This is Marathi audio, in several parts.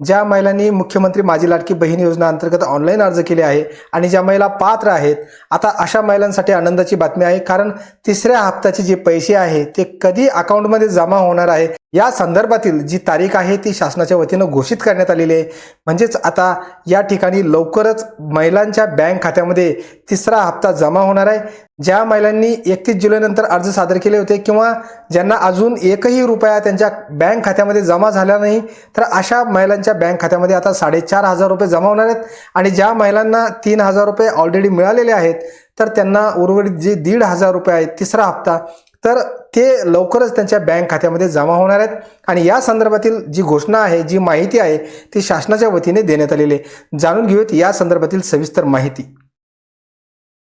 ज्या महिलांनी मुख्यमंत्री माझी लाडकी बहीण योजना अंतर्गत ऑनलाईन अर्ज केले आहे आणि ज्या महिला पात्र आहेत आता अशा महिलांसाठी आनंदाची बातमी आहे. कारण तिसऱ्या हप्त्याचे जे पैसे आहे ते कधी अकाउंटमध्ये जमा होणार आहे? या संदर्भातील जी तारीख आहे ती शासनाच्या वतीनं घोषित करण्यात आलेली आहे. म्हणजेच आता या ठिकाणी लवकरच महिलांच्या बँक खात्यामध्ये तिसरा हप्ता जमा होणार आहे. ज्या महिलांनी एकतीस जुलैनंतर अर्ज सादर केले होते किंवा ज्यांना अजून एकही रुपया त्यांच्या बँक खात्यामध्ये जमा झाला नाही तर अशा महिलांच्या बँक खात्यामध्ये आता साडेचार हजार रुपये जमा होणार आहेत. आणि ज्या महिलांना तीन हजार रुपये ऑलरेडी मिळालेले आहेत तर त्यांना उर्वरित जे दीड हजार रुपये आहेत तिसरा हप्ता तर ते लवकरच त्यांच्या बँक खात्यामध्ये जमा होणार आहेत. आणि या संदर्भातील जी घोषणा आहे जी माहिती आहे ती शासनाच्या वतीने देण्यात आलेली आहे. जाणून घेऊयात या संदर्भातील सविस्तर माहिती.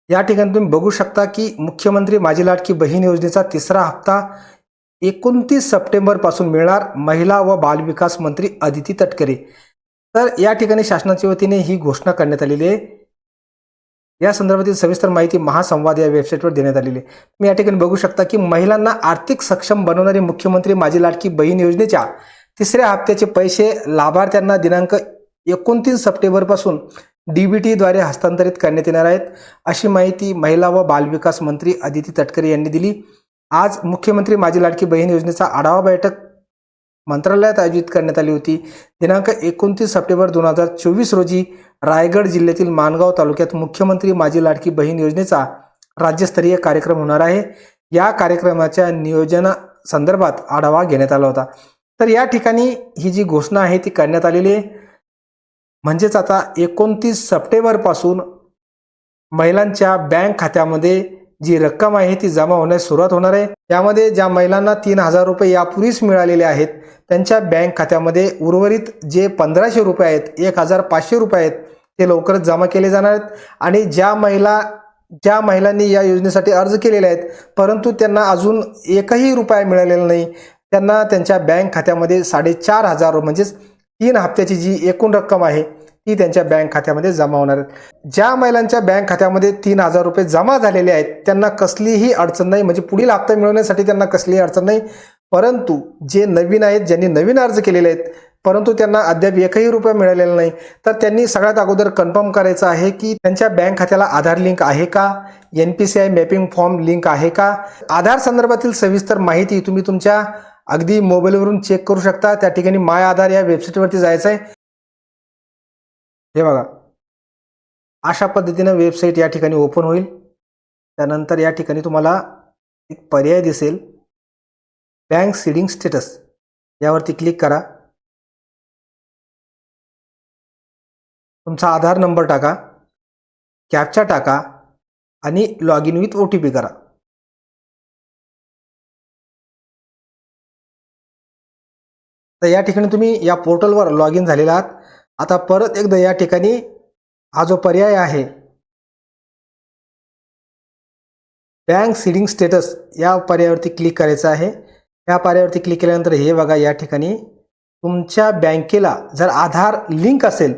या ठिकाणी तुम्ही बघू शकता की मुख्यमंत्री माझी लाडकी बहीण योजनेचा तिसरा हप्ता एकोणतीस सप्टेंबरपासून मिळणार महिला व बालविकास मंत्री अदिती तटकरे. तर या ठिकाणी शासनाच्या वतीने ही घोषणा करण्यात आलेली आहे. या संदर्भातील सविस्तर माहिती महासंवाद या वेबसाईटवर देण्यात आलेली आहे. तुम्ही या ठिकाणी बघू शकता की महिलांना आर्थिक सक्षम बनवणारी मुख्यमंत्री माझी लाडकी बहीण योजनेच्या तिसऱ्या हप्त्याचे पैसे लाभार्थ्यांना दिनांक एकोणतीस सप्टेंबरपासून डीबीटीद्वारे हस्तांतरित करण्यात येणार आहेत अशी माहिती महिला व बालविकास मंत्री अदिती तटकरे यांनी दिली. आज मुख्यमंत्री माझी लाडकी बहीण योजनेचा आढावा बैठक मंत्रालयात आयोजित करण्यात आली होती. दिनांक एकोणतीस सप्टेंबर दोन हजार चोवीस रोजी रायगड जिल्ह्यातील माणगाव तालुक्यात मुख्यमंत्री माझी लाडकी बहीण योजनेचा राज्यस्तरीय कार्यक्रम होणार आहे. या कार्यक्रमाच्या नियोजना संदर्भात आढावा घेण्यात आला होता. तर या ठिकाणी ही जी घोषणा आहे ती करण्यात आलेली आहे. म्हणजेच आता एकोणतीस सप्टेंबरपासून महिलांच्या बँक खात्यामध्ये जी रक्कम आहे ती जमा होण्यास सुरुवात होणार आहे. यामध्ये ज्या महिलांना तीन हजार रुपये यापूर्वीच मिळालेले आहेत त्यांच्या बँक खात्यामध्ये उर्वरित जे पंधराशे रुपये आहेत एक हजार पाचशे रुपये आहेत ते लवकरच जमा केले जाणार आहेत. आणि ज्या महिला ज्या महिलांनी या योजनेसाठी अर्ज केलेले आहेत परंतु त्यांना अजून एकही रुपया मिळालेला नाही त्यांना त्यांच्या बँक खात्यामध्ये साडेचार हजार म्हणजेच तीन हप्त्याची जी एकूण रक्कम आहे ती त्यांच्या बँक खात्यामध्ये जमा होणार आहेत. ज्या महिलांच्या बँक खात्यामध्ये तीन हजार रुपये जमा झालेले आहेत त्यांना कसलीही अडचण नाही. म्हणजे पुढील हप्ता मिळवण्यासाठी त्यांना कसलीही अडचण नाही. परंतु जे नवीन आहेत ज्यांनी नवीन अर्ज केलेले आहेत परंतु त्यांना अद्याप एकही रुपया मिळालेला नाही. तर त्यांनी सगळ्यात अगोदर कन्फर्म करायचं आहे की त्यांच्या बँक खात्याला आधार लिंक आहे का? N P C I mapping form link आहे का? आधार संदर्भातील सविस्तर माहिती तुम्ही तुमच्या अगदी मोबाईलवरून चेक करू शकता. त्या ठिकाणी माय आधार या वेबसाईटवरती जायचं आहे हे बघा. अशा पद्धतीनं वेबसाईट या ठिकाणी ओपन होईल. त्यानंतर या ठिकाणी तुम्हाला एक पर्याय दिसेल. बँक सीडिंग स्टेटस यावरती क्लिक करा. तुमचा आधार नंबर टाका. कॅपचा टाका. आणि log in with O T P करा. तर या ठिकाणी तुम्ही या पोर्टलवर लॉग इन झालेला आहात. आता परत एकदा या ठिकाणी हा जो पर्याय आहे बँक सीडिंग स्टेटस या पर्यायावरती क्लिक करायचं आहे. या पर्यायावरती क्लिक केल्यानंतर हे बघा या ठिकाणी तुमच्या बँकेला जर आधार लिंक असेल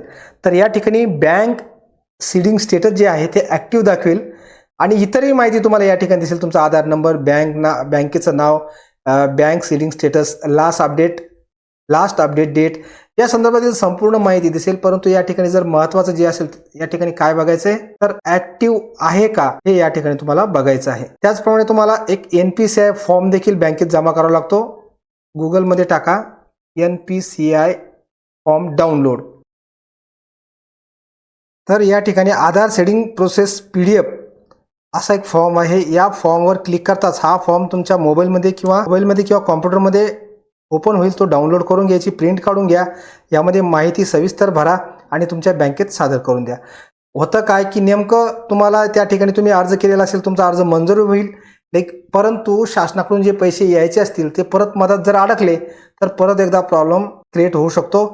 तर या ठिकाणी बँक सीडिंग स्टेटस जे आहे ते ॲक्टिव्ह दाखवेल. आणि इतरही माहिती तुम्हाला या ठिकाणी दिसेल. तुमचा आधार नंबर बँक ना बँकेचं नाव bank seeding status last update last update date या संदर्भातील संपूर्ण माहिती दिसेल परंतु या ठिकाणी जर महत्वाचं जे असेल या ठिकाणी काय बघायचं आहे तर ऍक्टिव्ह आहे का हे या ठिकाणी तुम्हाला बघायचं आहे. त्याचप्रमाणे तुम्हाला एक N P C I form देखील बँकेत जमा करावा लागतो. गुगलमध्ये टाका N P C I form download तर या ठिकाणी Aadhaar seeding process P D F असा एक फॉर्म आहे. या फॉर्मवर क्लिक करताच हा फॉर्म तुमच्या मोबाईलमध्ये किंवा मोबाईलमध्ये किंवा कॉम्प्युटरमध्ये ओपन होईल तो डाउनलोड करून घ्यायची प्रिंट काढून घ्या. यामध्ये माहिती सविस्तर भरा आणि तुमच्या बँकेत सादर करून द्या. होतं काय की नेमकं तुम्हाला त्या ठिकाणी तुम्ही अर्ज केलेला असेल तुमचा अर्ज मंजूर होईल. लाईक परंतु शासनाकडून जे पैसे यायचे असतील ते परत मदत जर अडकले तर परत एकदा प्रॉब्लेम क्रिएट होऊ शकतो.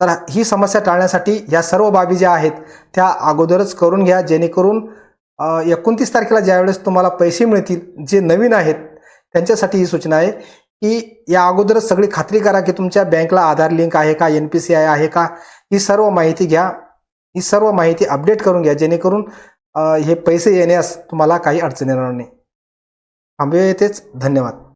तर ही समस्या टाळण्यासाठी ह्या सर्व बाबी ज्या आहेत त्या अगोदरच करून घ्या. जेणेकरून एकोणतीस तारखेला ज्यावेळेस तुम्हाला पैसे मिळतील जे नवीन आहेत त्यांच्यासाठी ही सूचना आहे. की या अगोदर सगळी खात्री करा की तुमच्या बँकला आधार लिंक आहे का एन पी सी आय आहे का? ही सर्व माहिती घ्या. ही सर्व माहिती अपडेट करून घ्या जेणेकरून हे पैसे येण्यास तुम्हाला काही अडचण येणार नाही. थांबूया येतेच धन्यवाद.